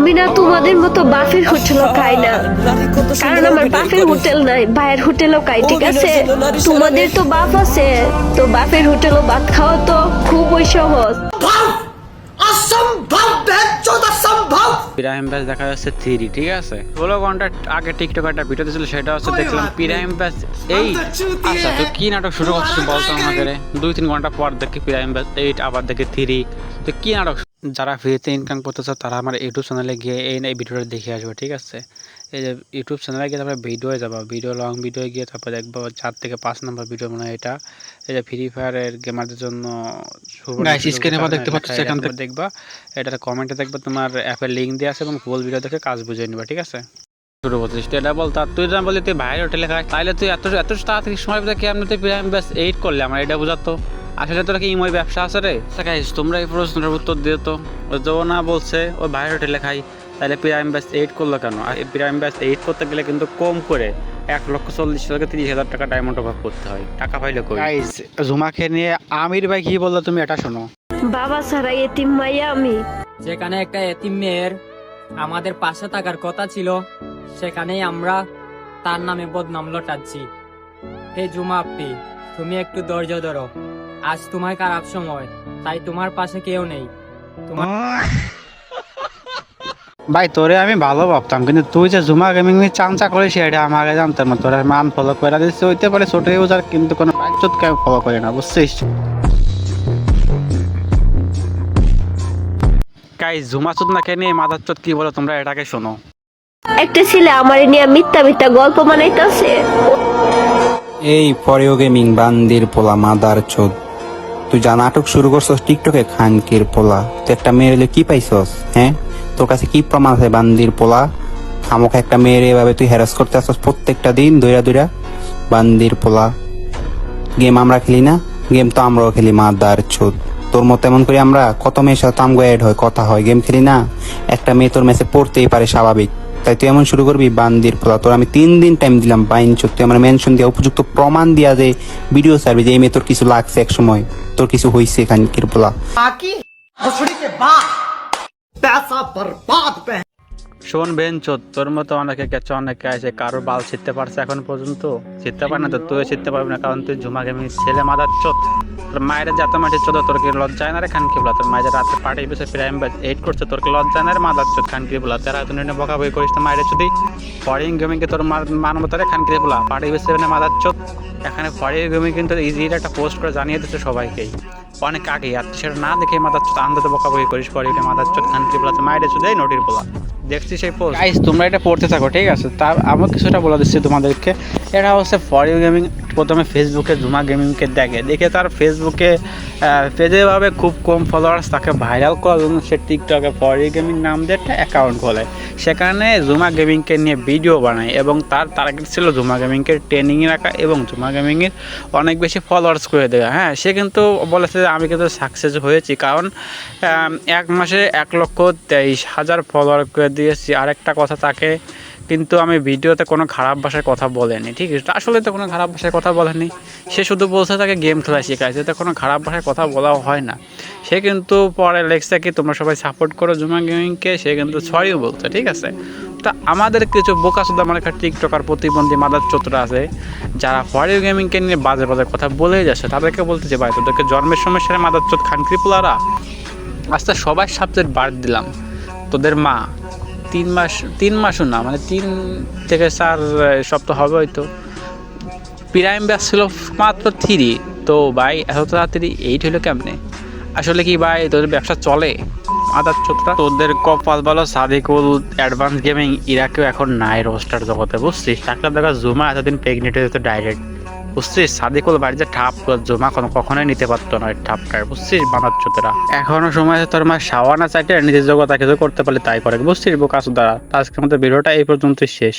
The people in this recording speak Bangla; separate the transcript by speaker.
Speaker 1: আমি না তোমাদের মতো বাফের হোটেলও খাই না। কারণ আমার বাফের হোটেল নাই ভাইয়ের হোটেলও খাই ঠিক আছে? তোমাদের তো বাফ আছে তো বাফের হোটেলও ভাত খাওয়া তো খুবই সহজ।
Speaker 2: পিরাহিম ব্যাস দেখা যাচ্ছে থ্রি ঠিক আছে? ষোলো ঘণ্টা আগে টিকটক একটা ভিডিও ছিল সেটা হচ্ছে দেখলাম পিরাহিম ব্যাস এইট আচ্ছা তো কি নাটক শুরু করছিস বলতো আমাকে রে? দুই তিন ঘণ্টা পর দেখি পিরাহিম ব্যাস এইট আবার দেখি থ্রি তো কি নাটক যারা ফ্রিতে ইনকাম করতে চাও তারা আমার ইউটিউব চ্যানেলে গিয়ে এই এই ভিডিওটা দেখে আসবে ঠিক আছে? এই যে ইউটিউব চ্যানেলে গিয়ে তারপরে ভিডিও যাবা ভিডিও লং ভিডিও গিয়ে তারপর দেখব চার থেকে পাঁচ নম্বর ভিডিও মানে এটা। এই যে ফ্রি ফায়ারের গেমারদের জন্য
Speaker 3: দেখতে পাচ্ছ
Speaker 2: লেখা
Speaker 3: এখান থেকে।
Speaker 2: দেখবা এটার কমেন্টে দেখবা তোমার অ্যাপের লিঙ্ক দিয়ে আছে এবং ফুল ভিডিও দেখে কাজ বুঝে নিবা ঠিক আছে? শুরু করছিস এটা বল তা তুই যা বলি তুই ভাইয়ের হোটেলে খাই তাহলে তুই এত এত তাড়াতাড়ি সময় পেতে কেমন তুই ব্যাস এইট করলে আমার এটা বুঝাতো। আসলে তোরা কি ইময় ব্যবসা আছে রে। গাইস তোমরা এই প্রশ্নের উত্তর দিও তো। ও যখন না বলছে ওই ভাইয়ের হোটেলে খাই তাহলে প্রাইম ব্যাস এইট করল কেন? আর এই প্রাইম ব্যাস এইট করতে গেলে কিন্তু কম করে এক লক্ষ চল্লিশ থেকে তিরিশ হাজার টাকা ডায়মন্ড অভাব করতে হয়। টাকা পাইলে কই? গাইস জুমাকে নিয়ে আমির ভাই কি বলল তুমি এটা শোনো।
Speaker 1: বাবা ছাড়া এতিম মাইয়া আমি।
Speaker 4: যেখানে একটা এতিম মেয়ের আমাদের পাশে থাকার কথা ছিল সেখানেই আমরা তার নামে বদনাম লটাচ্ছি। হে জুমা আপ্পি তুমি একটু ধৈর্য ধরো। আজ তোমার খারাপ সময় তাই তোমার পাশে কেউ নেই। তোমার
Speaker 2: ভাই তোরে আমি ভালো ভাবতাম কিন্তু তুই যে জুমা গেমিং নিয়ে চামচা করিস এটা আমাকে জানতাম না। তোরা মান ফলো করে দিচ্ছে হইতে পারে ছোট ইউজার কিন্তু কোনো বাচ্চত কেউ ফলো করে না বুঝছিস? গাই জুমা চুদ না কেনে মাদার চোদ কি বলো তোমরা এটাকে শোনো।
Speaker 1: একটা ছেলে আমার নিয়ে মিথ্যা মিথ্যা গল্প বানাইতেছে।
Speaker 5: এই পরেও গেমিং বান্দির পোলা মাদার চোদ। তুই যা নাটক শুরু করছস টিকটকে, খানকির পোলা। তুই একটা মেয়ে হলে কি পাইছস হ্যাঁ? তোর কাছে কি প্রমাণ আছে, বান্দির পোলা? আমাকে একটা মেয়ের এভাবে তুই হ্যারাস করতে আসছস প্রত্যেকটা দিন, দইরা দইরা? বান্দির পোলা। গেম আমরা খেলি না গেম তো আমরাও খেলি, মাদার চোদ। তোর মতো এমন করে আমরা, কত মেয়ের সাথে আমগো অ্যাড হয়, কথা হয় গেম খেলি না। একটা মেয়ে তোর মেসে পড়তেই পারে, স্বাভাবিক। তাই তুই এমন শুরু করবি, বান্দির ফলা তোর আমি তিন দিন টাইম দিলাম বাইন সত্যি তুই আমার মেনশন দিয়া উপযুক্ত প্রমাণ দিয়া যে ভিডিও সার্ভিস এই মেয়ে তোর কিছু লাগছে এক সময় তোর কিছু হইছে এখানকার পোলা।
Speaker 2: শোন বেন তোর মতো অনেকে গেছে, অনেকে আছে কারও বাল ছিটতে পারছে এখন পর্যন্ত। ছিটতে পারে না তো তুই ছিটতে পারবি না, কারণ তুই ঝুমা গেমি ছেলে মাদার চোদ। তোর মায়ের যাতে মাঠে চোদ, তোর কি লজ্জায় না রে খানকি বলা? তোর মায়ের রাতে পাঠিয়ে বেসে প্রাইম এইট করছে, তোর কি লজ্জা না রে মাদার চোদ, খানকি বলা? তারা তুই বকা বই করিস তো মায়ের চোদি। ফরিং গেমিংকে তোর মানবতা রে খানকি বলা? পাঠিয়ে বেসে মাদার চোদ। এখানে ফরিং গেমিং কিন্তু ইজি একটা পোস্ট করে জানিয়ে দিচ্ছে সবাইকেই। অনেক আগে, আর সেটা না দেখে মাথার চোদ আন্দাজে বকা বই করিস এটা মাথার চোদ খানকি বলা তো মায়ের চোদ নোটির পোলা। দেখছি সেই পোস্ট তোমরা এটা পড়তে থাকো, ঠিক আছে? তা আমার কিছুটা বলে দিচ্ছি তোমাদেরকে। এটা হচ্ছে ফর ইউ গেমিং প্রথমে ফেসবুকে জুমা গেমিংকে দেখে দেখে তার ফেসবুকে পেজে ভাবে খুব কম ফলোয়ার্স তাকে ভাইরাল করার জন্য সে টিকটকে ফর গেমিং নাম দিয়ে একটা অ্যাকাউন্ট খোলে। সেখানে জুমা গেমিংকে নিয়ে ভিডিও বানায় এবং তার টার্গেট ছিল জুমা গেমিংকে ট্রেনিংয়ে রাখা এবং জুমা গেমিংয়ের অনেক বেশি ফলোয়ার্স করে দেওয়া। হ্যাঁ সে কিন্তু বলেছে যে আমি কিন্তু সাকসেস হয়েছি কারণ এক মাসে এক লক্ষ তেইশ হাজার ফলোয়ার করে দিয়েছি। আরেকটা কথা তাকে কিন্তু আমি ভিডিওতে কোনো খারাপ ভাষায় কথা বলেনি, ঠিক আছে? আসলে তো কোনো খারাপ ভাষায় কথা বলেনি। সে শুধু বলছে তাকে গেম খেলা শেখাইছে তো কোনো খারাপ ভাষায় কথা বলাও হয় না। সে কিন্তু পরে লেখছে কি, তোমরা সবাই সাপোর্ট করো জুমা গেমিংকে সে কিন্তু সরিও বলছে, ঠিক আছে? তা আমাদের কিছু বোকা শুধু আমার একটা টিকটকার প্রতিবন্ধী মাদার চতুরা আছে, যারা ফরিও গেমিংকে নিয়ে বাজে বাজে কথা বলেই যাচ্ছে। তাদেরকে বলতেছে ভাই, তোদেরকে জন্মের সমস্যায় মাদার চোদ খানক্রিপুলারা আস্তে সবাই সাবজেক্ট বাদ দিলাম। তোদের মা তিন মাস, তিন মাসও না মানে তিন থেকে চার সপ্তাহ হবে হয়তো। প্রাইম ব্যাস ছিল মাত্র থ্রি তো ভাই এত তাড়াতাড়ি এইট হলো কেমনে? আসলে কি ভাই, তোদের ব্যবসা চলে? আদার চোখটা? তোদের কপাল বলো সাদিকুল অ্যাডভান্স গেমিং ইরাকেও এখন নাই রোস্টার জগতে, বুঝছিস? একটা দেখা জুমা এতদিন প্রেগনেন্ট হয়ে যেত ডাইরেক্ট বুঝছিস? সাদিকুল বাড়িতে ঠাপ জমা কোনো কখনোই নিতে পারতো না ঠাপটার বুঝছিস? বানার চোতেরা এখনও সময় তোর মা সাওয়ানা চাইতে নিজের জগৎ কিছু করতে পারলে তাই করে, বুঝছিস? বোকাস দ্বারা আজকের মধ্যে ভিডিওটা এই পর্যন্তই শেষ।